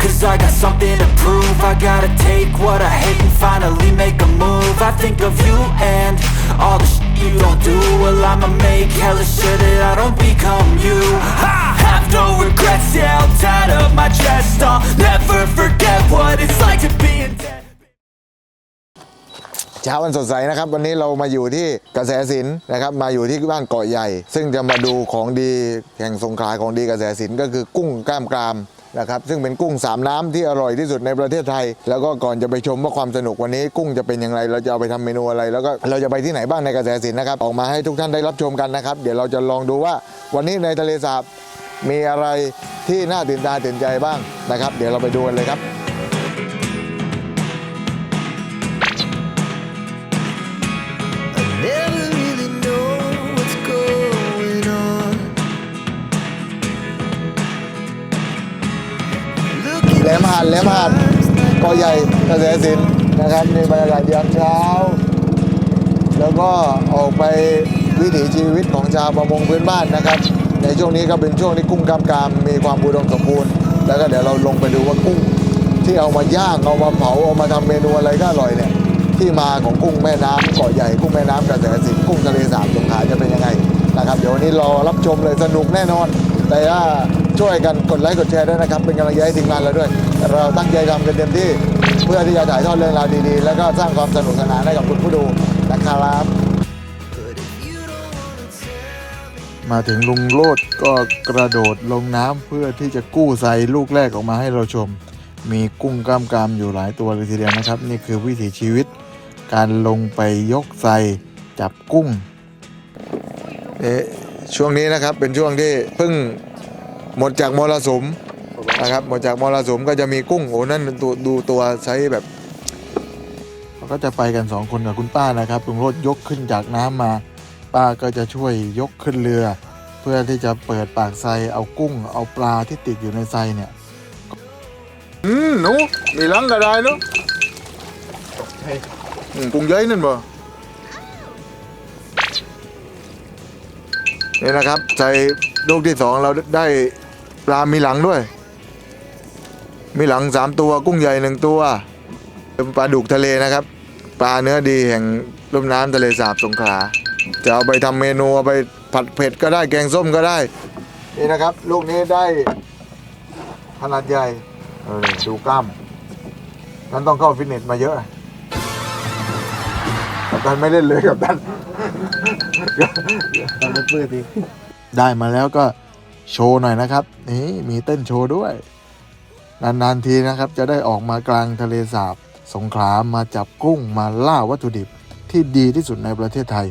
Cause I got something to prove I gotta take what I hate and finally make a move I think of you and all the shit you don't do Well I'ma make hella sure that I don't become you I have no regrets, yeah, I'll tie up my chest I'll never forget what it's like to be in debt เช้าวันสดใสนะครับ วันนี้เรามาอยู่ที่กระแสสินนะครับมาอยู่ที่บ้านเกาะใหญ่ ซึ่งจะมาดูของดีแห่งสงขลาของดีกระแสสินก็คือกุ้งกล้ามกราม นะครับซึ่งเป็นกุ้งสามน้ำที่อร่อยที่สุดในประเทศไทย แล้วก็ก่อนจะไปชมว่าความสนุกวันนี้กุ้งจะเป็นอย่างไร เราจะเอาไปทำเมนูอะไร แล้วก็เราจะไปที่ไหนบ้างในกระแสสินนะครับ ออกมาให้ทุกท่านได้รับชมกันนะครับ เดี๋ยวเราจะลองดูว่าวันนี้ในทะเลสาบมีอะไรที่น่าตื่นตาตื่นใจบ้างนะครับ เดี๋ยวเราไปดูกันเลยครับ เกาะใหญ่กระแสสินนะครับมีบรรยากาศยามเช้า แล้วก็ออกไปวิถีชีวิตของชาวประมงพื้นบ้านนะครับ ในช่วงนี้ก็เป็นช่วงที่กุ้งกล้ามกรามมีความอุดมสมบูรณ์ แล้วก็เดี๋ยวเราลงไปดูว่ากุ้ง ที่เอามาย่างเอามาเผาเอามาทำเมนูอะไรก็อร่อยเนี่ยที่มาของกุ้งแม่น้ำเกาะใหญ่กุ้งแม่น้ำกระแสสินกุ้งทะเลสาบสงขลาจะเป็นยังไงนะครับเดี๋ยววันนี้รอรับชมเลยสนุกแน่นอน แต่ถ้าช่วยกันกดไลค์กดแชร์ด้วยนะครับ เป็นกำลังใจให้ทีมงานเราด้วย เราตั้งใจทำกันเต็มที่ เพื่อที่จะถ่ายทอดเรื่องราวดีๆ แล้วก็สร้างความสนุกสนานให้กับคุณผู้ดูนะครับ But if you don't wanna tell me. มาถึงลุงโลดก็กระโดดลงน้ำเพื่อที่จะกู้ไซลูกแรกออกมาให้เราชม มีกุ้งกล้ามกรามอยู่หลายตัวเลยทีเดียวนะครับ นี่คือวิถีชีวิต การลงไปยกไซจับกุ้งเอ๊ะช่วงนี้นะครับเป็นช่วงที่เพิ่งหมดจากมรสุม นะครับหมดจากมรสุมก็จะมีกุ้งโอ้นั่นเป็นตัวดูตัวไซส์แบบเขาก็จะไปกันสองคนกับคุณป้านะครับลุงโลดยกขึ้นจากน้ำมา ป้าก็จะช่วยยกขึ้นเรือ เพื่อที่จะเปิดปากไซเอากุ้ง เอาปลาที่ติดอยู่ในไซเนี่ยอืมหนูมีลังก็ได้เนาะอืมกุ้งใหญ่นั่นบ่นี่นะครับใส่ลูกที่สองเราได้ปลามีหลังด้วย มีหลังสามตัวกุ้งใหญ่หนึ่งตัวเป็นปลาดุกทะเลนะครับ ปลาเนื้อดีแห่งลุ่มน้ำทะเลสาบสงขลาจะเอาไปทำเมนูเอาไปผัดเผ็ดก็ได้แกงส้มก็ได้ นี่นะครับ ลูกนี้ได้ขนาดใหญ่เออดูกล้ามนั้นต้องเข้าฟิตเนสมาเยอะกับตันไม่เล่นเลยกับตันตอนนี้ปื้ดดิได้มาแล้วก็โชว์หน่อยนะครับ นี่มีเต้นโชว์ด้วย นานๆทีนะครับจะได้ออกมากลางทะเลสาบ สงขลามาจับกุ้งมาล่าวัตถุดิบที่ดีที่สุดในประเทศไทย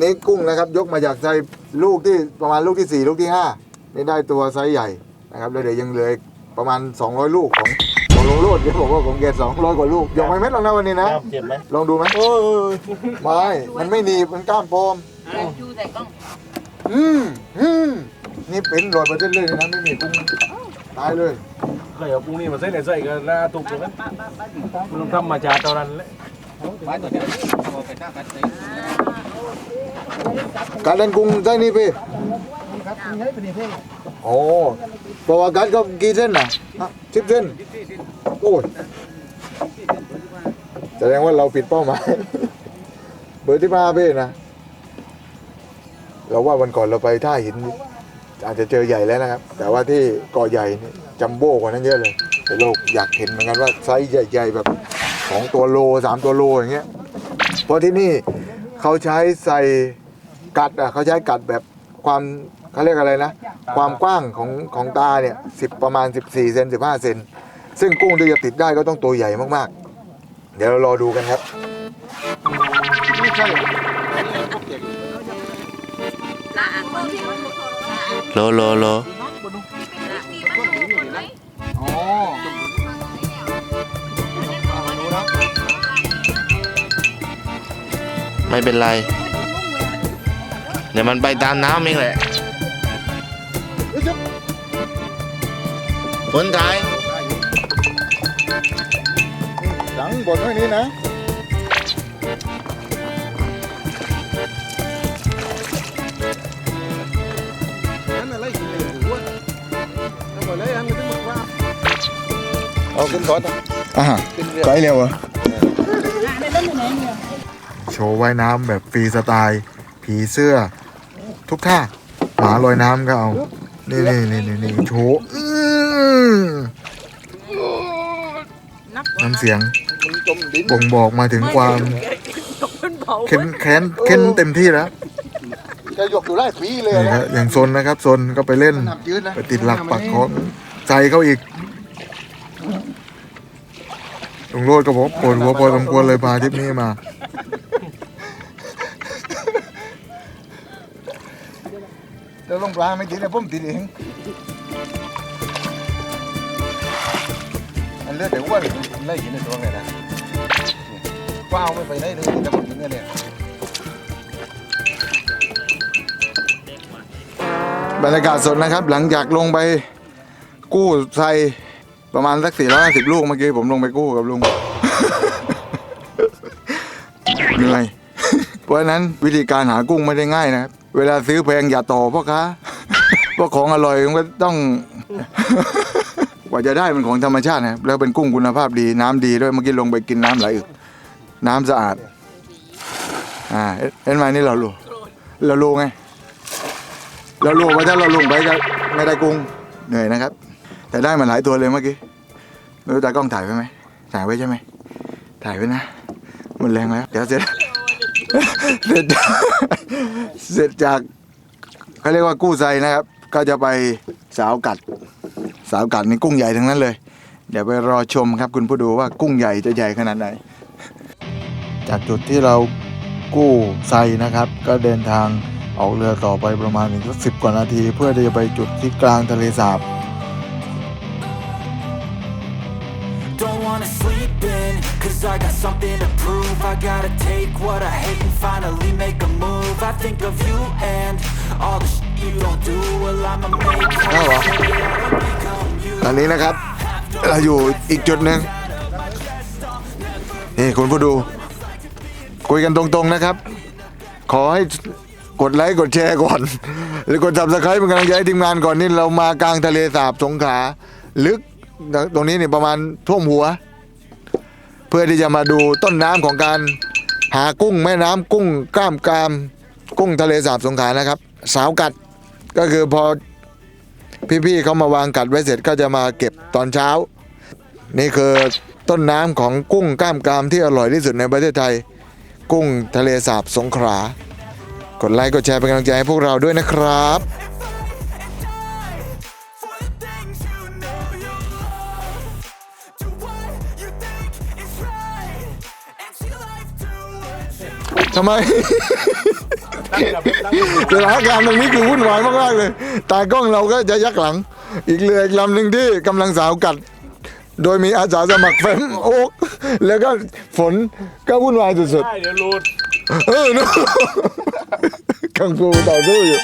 นี่กุ้งนะครับยกมาจากไซส์ลูกที่ประมาณลูกที่ 4 ลูกที่ 5 นี่ได้ตัวไซส์ใหญ่นะครับแล้วเดี๋ยวยังเหลืออีกประมาณ 200 ลูกของของลุงโรดเดี๋ยวบอกว่าของเกศ200กว่าลูกยกไม่เม็ดหรอกนะวันนี้นะเจ็บไหมลองดูไหมโอ้ยไม่มันไม่หนีบมันกล้ามโปมดูแต่กล้องอืมอืมนี่เป็นร้อยเปอร์เซ็นต์เลยนะไม่มีกุ้ง ตายเลยเคยเอากุ้งนี่มาใส่ในใส่กันหน้าตุกเลยนะมันต้องทำมาจากตอนนั้นแหละการเล่นกุ้งใช่นี่พี่โอ้เพราะว่าการก็กี่เส้นน่ะสิบเส้นโอ้ยแสดงว่าเราผิดเป้าหมายเบอร์ที่มาพี่นะ เราว่าวันก่อนเราไปท่าหิน อาจจะเจอใหญ่แล้วนะครับ แต่ว่าที่เกาะใหญ่นี่จัมโบ้กว่านั้นเยอะเลยแต่เราอยากเห็นเหมือนกันว่าไซส์ใหญ่ๆแบบสองตัวโลสามตัวโลอย่างเงี้ยเพราะที่นี่เขาใช้ใส่กัดอะเขาใช้กัดแบบความเขาเรียกอะไรนะ ความกว้างของของตาเนี่ยสิบประมาณ 14เซน15 เซนซึ่งกุ้งที่จะติดได้ก็ต้องตัวใหญ่มากๆ เดี๋ยวเรารอดูกันครับ โลโลโลอ๋อไม่เป็นไร เดี๋ยวมันไปตามน้ำเองแหละคนไทยหลังบนไว้นี้นะ เอาขึ้นก่อนนะอ่าขึ้นเรือไกลเร็วเหรอโชว์ว่ายน้ำแบบฟรีสไตล์ ผีเสื้อ ทุกท่าหมาลอยน้ำก็เอา นี่นี่นี่นี่นี่โชว์อื้อน้ำเสียงมึงจมดินบ่งบอกมาถึงความเค้นแค้นเค้นเต็มที่แล้วจะยกอยู่ไล่ปีเลยนี่นะครับอย่างซนนะครับซนก็ไปเล่นหนับยืนนะไปติดหลักปักคอใจเขาอีก ลุงโรดก็บอกปวดหัวพอสมควรเลยพาทริปนี้มาแล้วลงปลาไม่ติดเลยผมติดเองอันเลือดเดี๋ยวอ้วนไล่กินในตัวไงนะว้าวไม่ไปไหนเลยแต่ผมกินเนี่ย บรรยากาศสดนะครับ หลังจากลงไปกู้ไซ ประมาณสักสี่ร้อยสิบลูกเมื่อกี้ผมลงไปกู้กับลุง เหนื่อย เพราะนั้นวิธีการหากุ้งไม่ได้ง่ายนะครับ เวลาซื้อแพงอย่าต่อพ่อค้าเพราะของอร่อยมันก็ต้อง กว่าจะได้เป็นของธรรมชาตินะครับแล้วเป็นกุ้งคุณภาพดีน้ำดีด้วยเมื่อกี้ลงไปกินน้ำไหลอึกน้ำสะอาด อ่าเห็นเห็นไหมนี่เรารู้เรารู้ไง เราลงไปถ้าเราลงไปก็ไม่ได้กุ้งเหนื่อยนะครับ แต่ได้มาหลายตัวเลยเมื่อกี้ไม่รู้ตากล้องถ่ายไว้ไหมถ่ายไว้ใช่ไหมถ่ายไว้นะหมดแรงแล้วเดี๋ยวเสร็จ เสร็จเสร็จจากเขาเรียกว่ากู้ไซนะครับ ก็จะไปสาวกัด สาวกัดนี่กุ้งใหญ่ทั้งนั้นเลย เดี๋ยวไปรอชมครับคุณผู้ดูว่ากุ้งใหญ่จะใหญ่ขนาดไหน จากจุดที่เรากู้ไซนะครับ ก็เดินทางออกเรือต่อไปประมาณถึงสิบกว่านาที เพื่อที่จะไปจุดที่กลางทะเลสาบ cause I got something to prove I gotta take what I hate and finally make a move I think of you and all the shit you don't do Well I'ma make Hello. hell sure that I don't become you ตอนนี้นะครับ เราอยู่อีกจุดหนึ่งนี่คุณผู้ดู คุยกันตรงๆนะครับ ขอให้กดไลค์กดแชร์ก่อน หรือกด subscribe เป็นกำลังใจให้ทีมงานก่อนนี่เรามากลางทะเลสาบสงขลาลึกตรงนี้นี่ประมาณท่วมหัว เพื่อที่จะมาดูต้นน้ำของการหากุ้งแม่น้ำกุ้งกล้ามกราม กุ้งทะเลสาบสงขลานะครับ สาวกัดก็คือพอพี่ๆเขามาวางกัดไว้เสร็จก็จะมาเก็บตอนเช้า นี่คือต้นน้ำของกุ้งกล้ามกรามที่อร่อยที่สุดในประเทศไทย กุ้งทะเลสาบสงขลากดไลค์กดแชร์เป็นกำลังใจให้พวกเราด้วยนะครับ ทำไมสถานการณ์ตรงนี้คือวุ่นวายมากๆเลย ตากล้องเราก็จะยักหลัง อีกเรืออีกลำหนึ่งที่กำลังสาวกัด โดยมีอาสาสมัครแฟมโอ๊กแล้วก็ฝนก็วุ่นวายสุดๆได้เดี๋ยวรูดเออนู่นกังฟูต่อสู้อยู่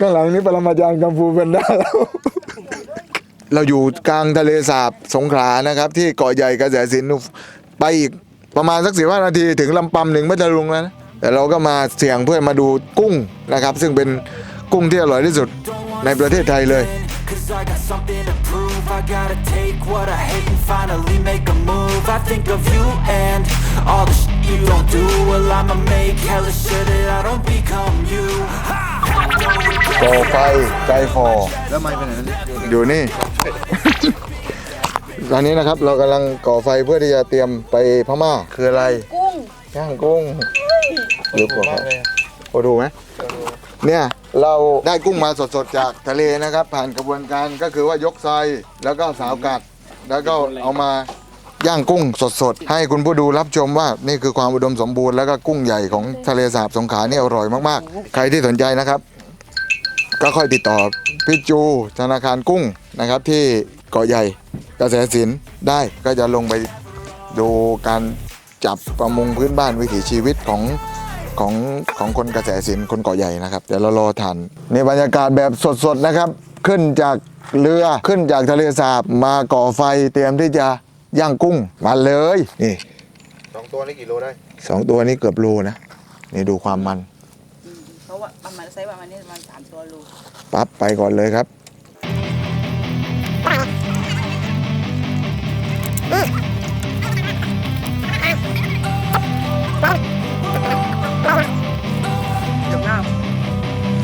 ข้างหลังนี้ปรมาจารย์กังฟูเป็นได้แล้ว เราอยู่กลางทะเลสาบสงขลานะครับ ที่เกาะใหญ่กระแสสินธุ์ไปอีกประมาณสักสิบห้านาทีถึงลำปำหนึ่งพัทลุงแล้วนะแต่เราก็มาเสี่ยงเพื่อมาดูกุ้งนะครับ ซึ่งเป็นกุ้งที่อร่อยที่สุดในประเทศไทยเลย I got something to prove I gotta take what I hate and finally make a move I think of you and all the shit you don't do Well I'ma make hella sure that I don't become you ก่อไฟใจฟอแล้วไม่ไปไหนนะอยู่นี่ ตอนนี้นะครับเรากำลังก่อไฟเพื่อที่จะเตรียมไปพม่าคืออะไร กุ้งย่างกุ้งหรือเปล่าโอ้ดูไหม เนี่ยเราได้กุ้งมาสดๆจากทะเลนะครับ ผ่านกระบวนการก็คือว่ายกไซแล้วก็สาวกัด แล้วก็เอามาย่างกุ้งสดๆ ให้คุณผู้ดูรับชมว่า นี่คือความอุดมสมบูรณ์แล้วก็กุ้งใหญ่ของทะเลสาบสงขลานี่อร่อยมากๆ ใครที่สนใจนะครับ ก็ค่อยติดต่อพี่จูธนาคารกุ้งนะครับ ที่เกาะใหญ่กระแสสินได้ก็จะลงไปดูการจับประมงพื้นบ้านวิถีชีวิตของ ของของคนกระแสสินคนเกาะใหญ่นะครับ เดี๋ยวเรารอทันในบรรยากาศแบบสดๆนะครับ ขึ้นจากเรือขึ้นจากทะเลสาบมาก่อไฟเตรียมที่จะย่างกุ้งมาเลยนี่สองตัวนี้กี่โลได้สองตัวนี้เกือบโลนะนี่ดูความมันเขาว่าประมาณไซส์ประมาณนี้ประมาณสามตัวโลปั๊บไปก่อนเลยครับ Mm.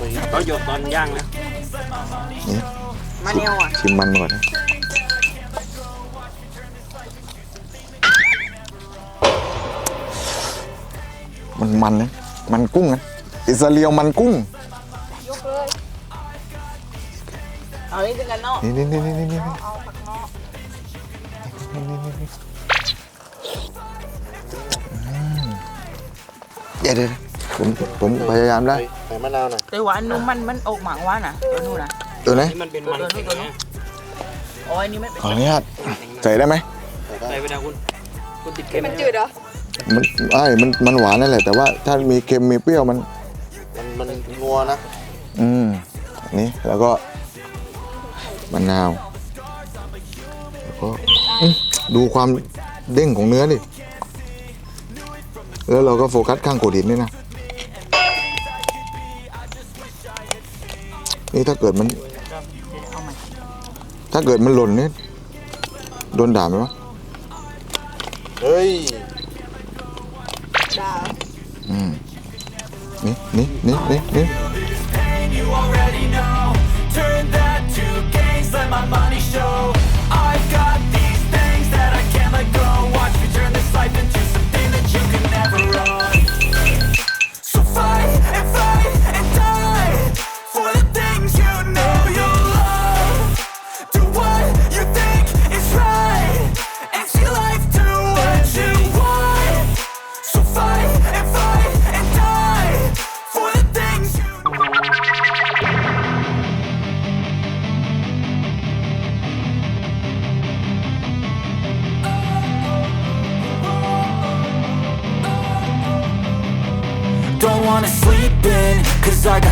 นี่นะบรรยากาศแบบย้อนน้ำตาแล้วมั้ยเขาหยดตอนย่างนะมาเนียวอะชิมมันก่อนนะมันมันนะมันกุ้งนะอิสราเอลมันกุ้งยกเลยเอานี่ด้วยกันเนาะนี่นี่นี่นี่นี่นี่เอาผักเนาะเดี๋ยวเดี๋ยว ผมผมพยายามได้ใส่มะนาวหน่อยแต่ว่าอันนู้นมันมันออกหมางว่าน่ะตัวนู้นน่ะตัวไหนนี่มันเป็นมันตัวนู้นตัวนู้นโอ้ยนี่ไม่เป็นขออนุญาตใส่ได้ไหมใส่ไปดาคุณคุณติดเค็มมันจืดเหรอมันไอ้มันมันหวานนั่นแหละ แต่ว่าถ้ามีเค็มมีเปรี้ยวมัน มันมันงัวนะ อืมนี่แล้วก็มะนาวแล้วก็อื้อดูความเด้งของเนื้อดิแล้วเราก็โฟกัสข้างโขดหินด้วยนะ นี่ถ้าเกิดมันเอามาถ้าเกิดมันหล่นเนี่ยโดนด่าไหมวะ เฮ้ย อืม นี่นี่นี่นี่นี่ pain you already know Turn that to gains, let my money show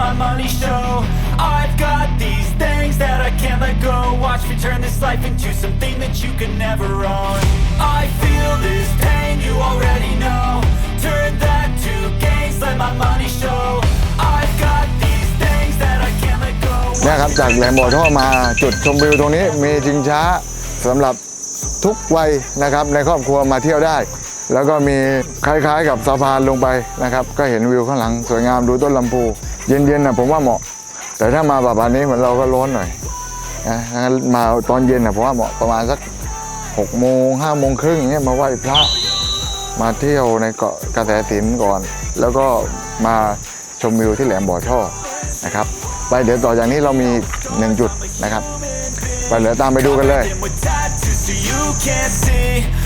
my money show I've got these things that I can't let go Watch me turn this life into something that you can never own I feel this pain, you already know Turn that to gains, let my money show I've got these things that I can't let go นี่ยครับจากแหลมบ่อท่อมาจุดชมวิวตรงนี้มีชิงช้าสำหรับทุกวัยนะครับในครอบครัวมาเที่ยวได้ แล้วก็มีคล้ายๆกับสะพานลงไปนะครับ ก็เห็นวิวข้างหลังสวยงามดูต้นลำพู เย็นๆนะผมว่าเหมาะ แต่ถ้ามาแบบนี้เหมือนเราก็ร้อนหน่อยนะงั้นมาตอนเย็นนะผมว่าเหมาะประมาณสักหกโมงห้าโมงครึ่งเนี่ยมาไหว้พระ มาเที่ยวในเกาะกระแสสินก่อน แล้วก็มาชมวิวที่แหลมบ่อช่อนะครับ ไปเดี๋ยวต่อจากนี้เรามีหนึ่งจุดนะครับ ไปเดี๋ยวตามไปดูกันเลย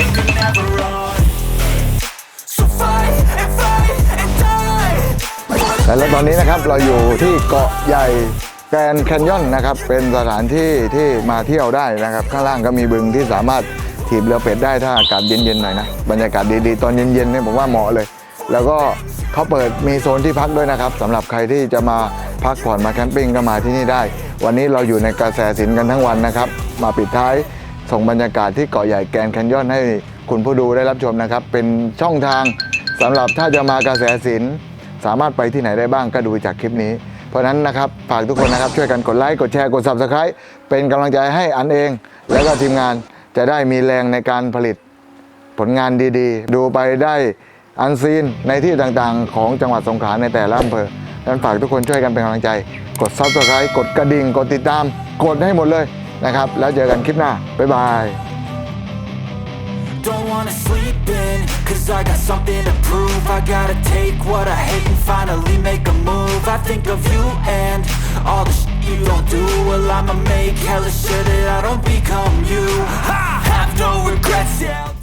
you could never own So fight and fight and die และตอนนี้นะครับเราอยู่ที่เกาะใหญ่แกรนด์แคนยอนนะครับ เป็นสถานที่ที่มาเที่ยวได้นะครับ ข้างล่างก็มีบึงที่สามารถถีบเรือเป็ดได้ถ้าอากาศเย็นๆหน่อยนะบรรยากาศดีๆ ตอนเย็นๆเนี่ยผมว่าเหมาะเลย แล้วก็เขาเปิดมีโซนที่พักด้วยนะครับสำหรับใครที่จะมาพักผ่อนมาแคมปิ้งก็มาที่นี่ได้ วันนี้เราอยู่ในกระแสสินกันทั้งวันนะครับ มาปิดท้าย ส่งบรรยากาศที่เกาะใหญ่แกนแคนยอนให้คุณผู้ดูได้รับชมนะครับ เป็นช่องทางสำหรับถ้าจะมากระแสสินสามารถไปที่ไหนได้บ้างก็ดูจากคลิปนี้ เพราะฉะนั้นนะครับฝากทุกคนนะครับช่วยกันกดไลค์กดแชร์กด subscribe เป็นกำลังใจให้อันเอง แล้วก็ทีมงานจะได้มีแรงในการผลิตผลงานดีๆ ดูไปได้อันซีนในที่ต่างๆ ของจังหวัดสงขลาในแต่ละอำเภอดังนั้นฝากทุกคนช่วยกันเป็นกำลังใจ กด subscribe กดกระดิ่ง กดติดตาม กดให้หมดเลย นะครับ แล้วเจอกันคลิปหน้า บ๊ายบาย Don't wanna sleep in, cause I got something to prove. I gotta take what I hate and finally make a move. I think of you and all the shit you don't do. Well I'ma make hella sure that I don't become you. I have no regrets, yeah.